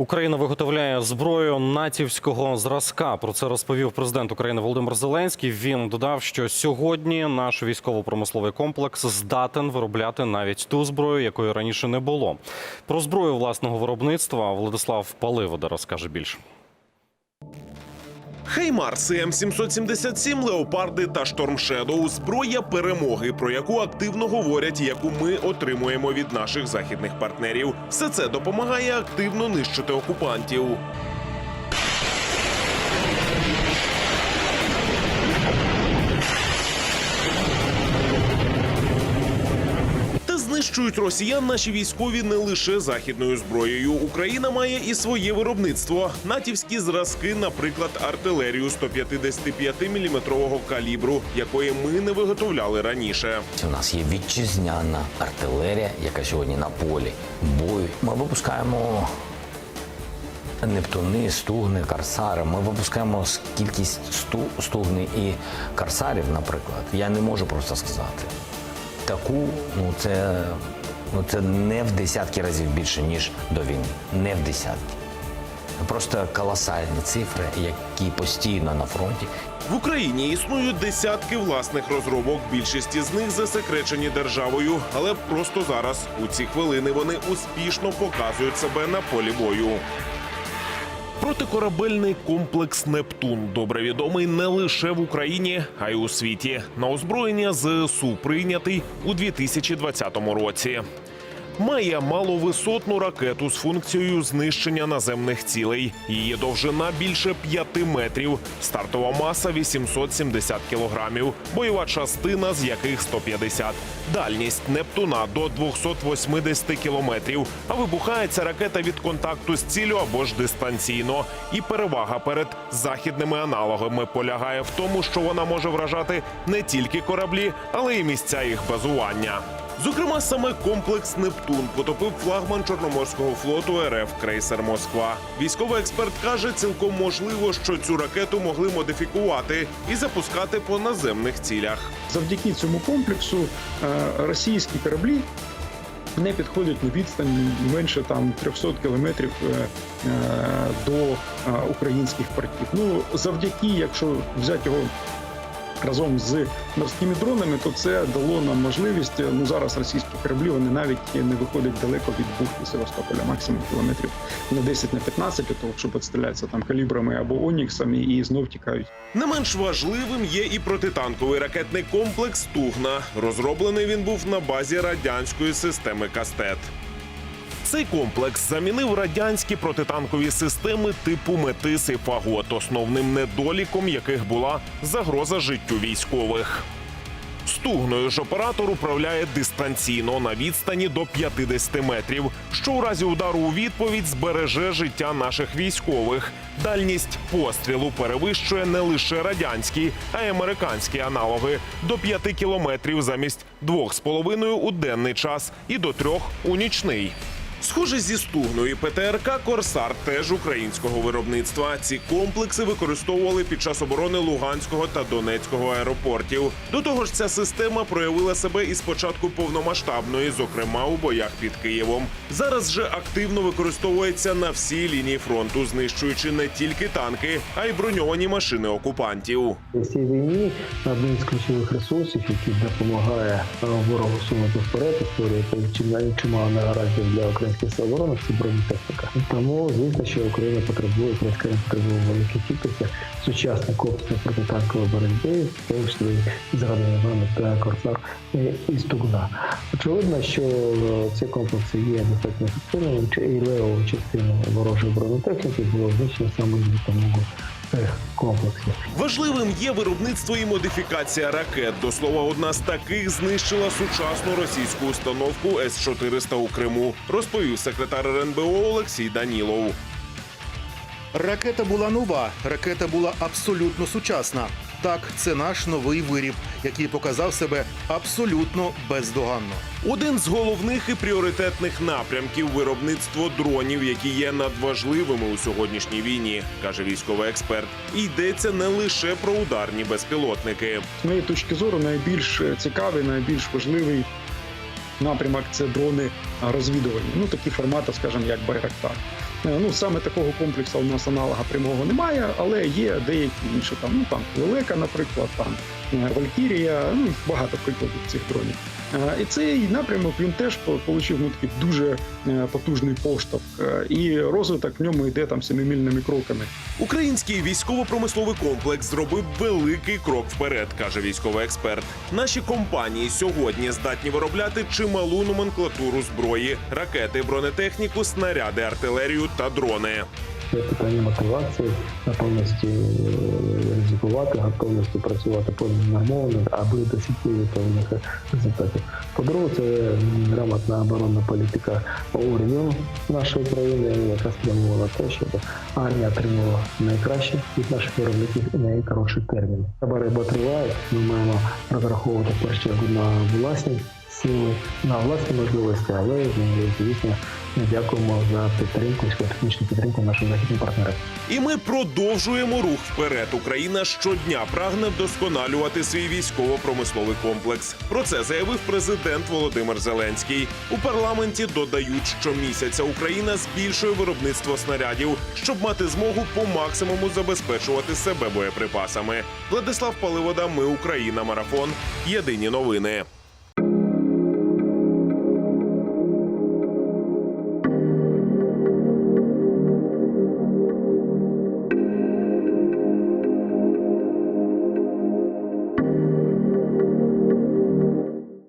Україна виготовляє зброю натівського зразка. Про це розповів президент України Володимир Зеленський. Він додав, що сьогодні наш військово-промисловий комплекс здатен виробляти навіть ту зброю, якої раніше не було. Про зброю власного виробництва Владислав Паливода розкаже більше. Хеймарси М777, леопарди та Штормшедоу – зброя перемоги, про яку активно говорять, яку ми отримуємо від наших західних партнерів. Все це допомагає активно нищити окупантів. Знищують росіян наші військові не лише західною зброєю. Україна має і своє виробництво. Натівські зразки, наприклад, артилерію 155-мм калібру, якої ми не виготовляли раніше. У нас є вітчизняна артилерія, яка сьогодні на полі бою. Ми випускаємо нептуни, стугни, корсари. Ми випускаємо кількість стугни і корсарів, наприклад. Я не можу просто сказати. Таку, ну це, ну це не в десятки разів більше, ніж до війни. Не в десятки. Просто колосальні цифри, які постійно на фронті. В Україні існують десятки власних розробок. Більшість із них засекречені державою, але просто зараз у ці хвилини вони успішно показують себе на полі бою. Протикорабельний комплекс Нептун добре відомий не лише в Україні, а й у світі. На озброєння ЗСУ прийнятий у 2020 році. Має маловисотну ракету з функцією знищення наземних цілей. Її довжина більше 5 метрів, стартова маса 870 кілограмів, бойова частина з яких 150. Дальність Нептуна до 280 кілометрів. А вибухає ця ракета від контакту з ціллю або ж дистанційно. І перевага перед західними аналогами полягає в тому, що вона може вражати не тільки кораблі, але й місця їх базування. Зокрема, саме комплекс Нептун потопив флагман Чорноморського флоту РФ крейсер Москва. Військовий експерт каже, цілком можливо, що цю ракету могли модифікувати і запускати по наземних цілях. Завдяки цьому комплексу е, російські кораблі не підходять на відстань менше там 300 кілометрів е, е, до українських портів. Ну завдяки, якщо взяти його. Разом з морськими дронами, то це дало нам можливість. Ну зараз російські кораблі вони навіть не виходять далеко від бухти Севастополя, максимум кілометрів на 10 на 15, для того, щоб підстрілятися там калібрами або оніксами і знов тікають. Не менш важливим є і протитанковий ракетний комплекс Тугна. Розроблений він був на базі радянської системи Кастет. Цей комплекс замінив радянські протитанкові системи типу Метис і Фагот, основним недоліком яких була загроза життю військових. Стугною ж оператор управляє дистанційно на відстані до 50 метрів, що у разі удару у відповідь збереже життя наших військових. Дальність пострілу перевищує не лише радянські, а й американські аналоги до 5 кілометрів замість 2,5 у денний час і до 3 у нічний. Схоже зі стугною ПТРК Корсар теж українського виробництва. Ці комплекси використовували під час оборони Луганського та Донецького аеропортів. До того ж, ця система проявила себе із початку повномасштабної, зокрема у боях під Києвом. Зараз же активно використовується на всій лінії фронту, знищуючи не тільки танки, а й броньовані машини окупантів. В цій війні одним з ключових ресурсів, який допомагає ворогу сунути вперед, і чим- чимало негараздів для українських сил оборони, це бронетехніка. Тому звісно, що Україна потребує, армія потребує в великій кількості сучасних комплексів протитанкової боротьби, в тому і вами та Корсар і- і Стугна. Очевидно, що е, ці комплекси є достатньо ефективними, і левову частину ворожої бронетехніки було знищено саме за допомогою цих комплексів. Важливим є виробництво і модифікація ракет. До слова, одна з таких знищила сучасну російську установку С-400 у Криму, розповів секретар РНБО Олексій Данілов. Ракета була нова, ракета була абсолютно сучасна. Так, це наш новий виріб, який показав себе абсолютно бездоганно. Один з головних і пріоритетних напрямків виробництво дронів, які є надважливими у сьогоднішній війні, каже військовий експерт. І йдеться не лише про ударні безпілотники. З моєї точки зору, найбільш цікавий, найбільш важливий напрямок це дрони розвідувальні. Ну такі формати, скажімо, як Байрактар. Е, Ну саме такого комплексу у нас аналога прямого немає, але є деякі інші там, ну там Лелека, наприклад, там Валькірія, ну багато прикладів цих дронів. Е, І цей напрямок він теж получив ну, такий дуже е, потужний поштовх, Е, і розвиток в ньому йде там семимільними кроками. Український військово-промисловий комплекс зробив великий крок вперед, каже військовий експерт. Наші компанії сьогодні здатні виробляти чималу номенклатуру зброї, ракети, бронетехніку, снаряди, артилерію та дрони. Це питання мотивації, готовності е, ризикувати, готовності працювати понаднормовано, аби досягти певних результатів. По-друге, це грамотна оборонна політика уряду нашої країни, яка спрямувала те, щоб армія отримувала найкраще від наших виробників і найкоротший термін. Боротьба триває. Ми маємо розраховувати першу на власні сили, на власні можливості, але звісно, дякуємо за підтримку, технічну підтримку нашим західним партнерам. І ми продовжуємо рух вперед. Україна щодня прагне вдосконалювати свій військово-промисловий комплекс. Про це заявив президент Володимир Зеленський. У парламенті додають, що місяця Україна збільшує виробництво снарядів, щоб мати змогу по максимуму забезпечувати себе боєприпасами. Владислав Паливода, ми Україна, марафон. Єдині новини.